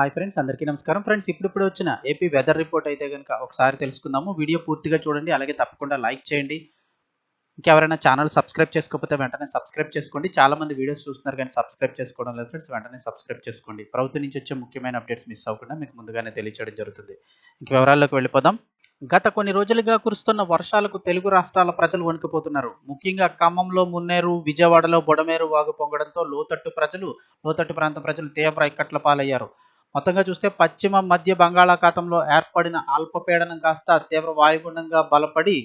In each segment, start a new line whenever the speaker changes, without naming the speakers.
Hi friends అందరికీ నమస్కారం. Friends ఇప్పుడు వచ్చిన ఏపీ వెదర్ రిపోర్ట్ అయితే కనుక ఒకసారి తెలుసుకుందాము. వీడియో పూర్తిగా చూడండి అలాగే తప్పకుండా లైక్ చేయండి. ఇంకెవరైనా ఛానల్ సబ్స్క్రైబ్ చేసుకోకపోతే వెంటనే సబ్స్క్రైబ్ చేసుకోండి. చాలా మంది వీడియోస్ చూస్తున్నారు కానీ సబ్స్క్రైబ్ చేసుకోవడం లేదు ఫ్రెండ్స్ వెంటనే సబ్స్క్రైబ్ చేసుకోండి. ప్రభుత్వం నుంచి వచ్చే ముఖ్యమైన అప్డేట్స్ మిస్ అవ్వకుండా మీకు ముందుగానే తెలియచేయడం జరుగుతుంది. ఇంక వివరాల్లోకి వెళ్ళిపోదాం. గత కొన్ని రోజులుగా కురుస్తున్న వర్షాలకు తెలుగు రాష్ట్రాల ప్రజలు వణికిపోతున్నారు. ముఖ్యంగా ఖమ్మంలో మున్నేరు విజయవాడలో బొడమేరు వాగు పొంగడంతో లోతట్టు ప్రజలు లోతట్టు ప్రాంత ప్రజలు తీవ్ర ఇక్కట్ల పాలయ్యారు. మొత్తంగా చూస్తే పశ్చిమ మధ్య బంగాళాఖాతంలో ఏర్పడిన అల్పపీడనం కాస్త తీవ్ర వాయుగుండంగా బలపడి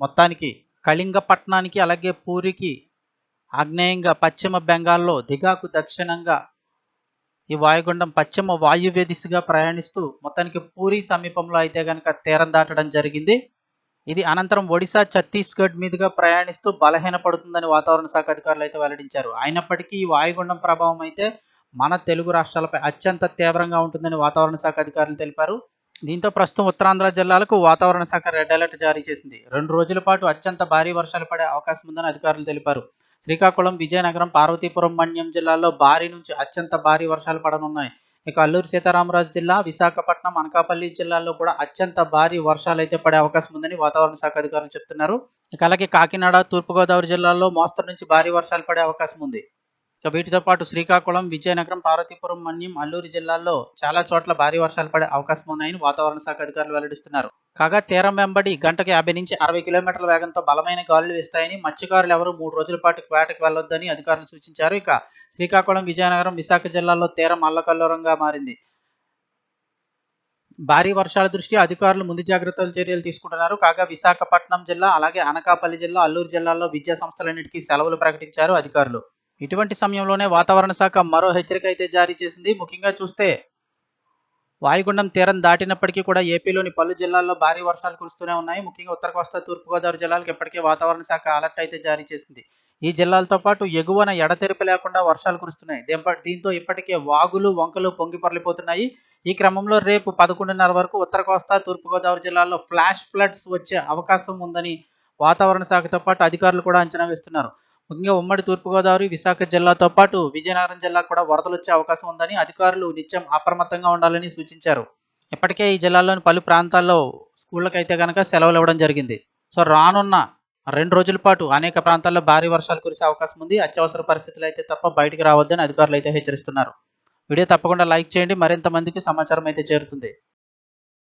మొత్తానికి కళింగపట్నానికి అలాగే పూరికి ఆగ్నేయంగా పశ్చిమ బెంగాల్లో దిగాకు దక్షిణంగా ఈ వాయుగుండం పశ్చిమ వాయువ్య దిశగా ప్రయాణిస్తూ మొత్తానికి పూరి సమీపంలో అయితే కనుక తీరం దాటడం జరిగింది. ఇది అనంతరం ఒడిశా ఛత్తీస్గఢ్ మీదుగా ప్రయాణిస్తూ బలహీనపడుతుందని వాతావరణ శాఖ అధికారులు అయితే వెల్లడించారు. అయినప్పటికీ ఈ వాయుగుండం ప్రభావం అయితే మన తెలుగు రాష్ట్రాలపై అత్యంత తీవ్రంగా ఉంటుందని వాతావరణ శాఖ అధికారులు తెలిపారు. దీంతో ప్రస్తుతం ఉత్తరాంధ్ర జిల్లాలకు వాతావరణ శాఖ రెడ్ అలర్ట్ జారీ చేసింది. రెండు రోజుల పాటు అత్యంత భారీ వర్షాలు పడే అవకాశం ఉందని అధికారులు తెలిపారు. శ్రీకాకుళం విజయనగరం పార్వతీపురం మన్యం జిల్లాల్లో భారీ నుంచి అత్యంత భారీ వర్షాలు పడనున్నాయి. ఇక అల్లూరు సీతారామరాజు జిల్లా విశాఖపట్నం అనకాపల్లి జిల్లాల్లో కూడా అత్యంత భారీ వర్షాలు అయితే పడే అవకాశం ఉందని వాతావరణ శాఖ అధికారులు చెప్తున్నారు. ఇక అలాగే కాకినాడ తూర్పుగోదావరి జిల్లాల్లో మోస్తరు నుంచి భారీ వర్షాలు పడే అవకాశం ఉంది. ఇక వీటితో పాటు శ్రీకాకుళం విజయనగరం పార్వతీపురం మన్యం అల్లూరు జిల్లాల్లో చాలా చోట్ల భారీ వర్షాలు పడే అవకాశం ఉన్నాయని వాతావరణ శాఖ అధికారులు వెల్లడిస్తున్నారు. కాగా తీరం వెంబడి గంటకు యాభై నుంచి అరవై కిలోమీటర్ల వేగంతో బలమైన గాలులు వేస్తాయని మత్స్యకారులు ఎవరు మూడు రోజుల పాటు వేటకు వెళ్ళొద్దని అధికారులు సూచించారు. ఇక శ్రీకాకుళం విజయనగరం విశాఖ జిల్లాల్లో తీరం అల్లకల్లోరంగా మారింది. భారీ వర్షాల దృష్ట్యా అధికారులు ముందు జాగ్రత్తల చర్యలు తీసుకుంటున్నారు. కాగా విశాఖపట్నం జిల్లా అలాగే అనకాపల్లి జిల్లా అల్లూరు జిల్లాల్లో విద్యా సంస్థలన్నిటికీ సెలవులు ప్రకటించారు అధికారులు. ఇటువంటి సమయంలోనే వాతావరణ శాఖ మరో హెచ్చరిక అయితే జారీ చేసింది. ముఖ్యంగా చూస్తే వాయుగుండం తీరం దాటినప్పటికీ కూడా ఏపీలోని పలు జిల్లాల్లో భారీ వర్షాలు కురుస్తూనే ఉన్నాయి. ముఖ్యంగా ఉత్తర కోస్తా తూర్పుగోదావరి జిల్లాలకు ఇప్పటికే వాతావరణ శాఖ అలర్ట్ అయితే జారీ చేసింది. ఈ జిల్లాలతో పాటు ఎగువన ఎడతెరిపి లేకుండా వర్షాలు కురుస్తున్నాయి. దీంతో ఇప్పటికే వాగులు వంకలు పొంగి పొరలిపోతున్నాయి. ఈ క్రమంలో రేపు పదకొండున్నర వరకు ఉత్తర కోస్తా తూర్పుగోదావరి జిల్లాల్లో ఫ్లాష్ ఫ్లడ్స్ వచ్చే అవకాశం ఉందని వాతావరణ శాఖతో పాటు అధికారులు కూడా అంచనా వేస్తున్నారు. ముఖ్యంగా ఉమ్మడి తూర్పుగోదావరి విశాఖ జిల్లాతో పాటు విజయనగరం జిల్లా కూడా వరదలు వచ్చే అవకాశం ఉందని అధికారులు నిత్యం అప్రమత్తంగా ఉండాలని సూచించారు. ఇప్పటికే ఈ జిల్లాలోని పలు ప్రాంతాల్లో స్కూళ్ళకైతే కనుక సెలవులు ఇవ్వడం జరిగింది. సో రానున్న రెండు రోజుల పాటు అనేక ప్రాంతాల్లో భారీ వర్షాలు కురిసే అవకాశం ఉంది. అత్యవసర పరిస్థితులు అయితే తప్ప బయటికి రావద్దని అధికారులు అయితే హెచ్చరిస్తున్నారు. వీడియో తప్పకుండా లైక్ చేయండి. మరింత మందికి సమాచారం అయితే చేరుతుంది.